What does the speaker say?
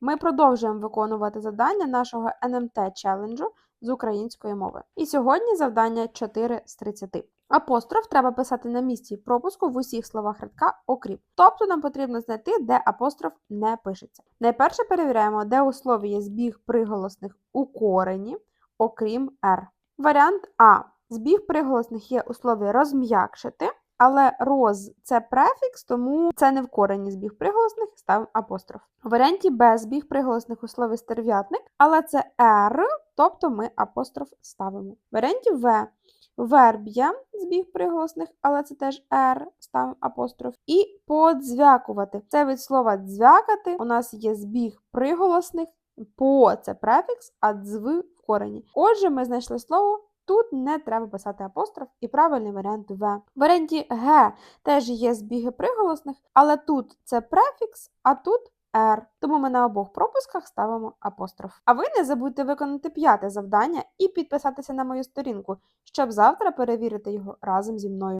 Ми продовжуємо виконувати завдання нашого НМТ челенджу з української мови. І сьогодні завдання 4 з 30. Апостроф треба писати на місці пропуску в усіх словах рядка, окрім. Тобто нам потрібно знайти, де апостроф не пишеться. Найперше перевіряємо, де у слові є збіг приголосних у корені, окрім R. Варіант А. Збіг приголосних є у слові розм'якшити, але роз це префікс, тому це не в корені збіг приголосних, ставимо апостроф. У варіанті Б збіг приголосних у слові стерв'ятник, але це R, тобто ми апостроф ставимо. В варіанті В верб є збіг приголосних, але це теж R, ставимо апостроф. І подзвякувати. Це від слова дзвякати. У нас є збіг приголосних, по це префікс, а дзв в корені. Отже, ми знайшли слово. Тут не треба писати апостроф і правильний варіант В. В варіанті Г теж є збіги приголосних, але тут це префікс, а тут R. Тому ми на обох пропусках ставимо апостроф. А ви не забудьте виконати п'яте завдання і підписатися на мою сторінку, щоб завтра перевірити його разом зі мною.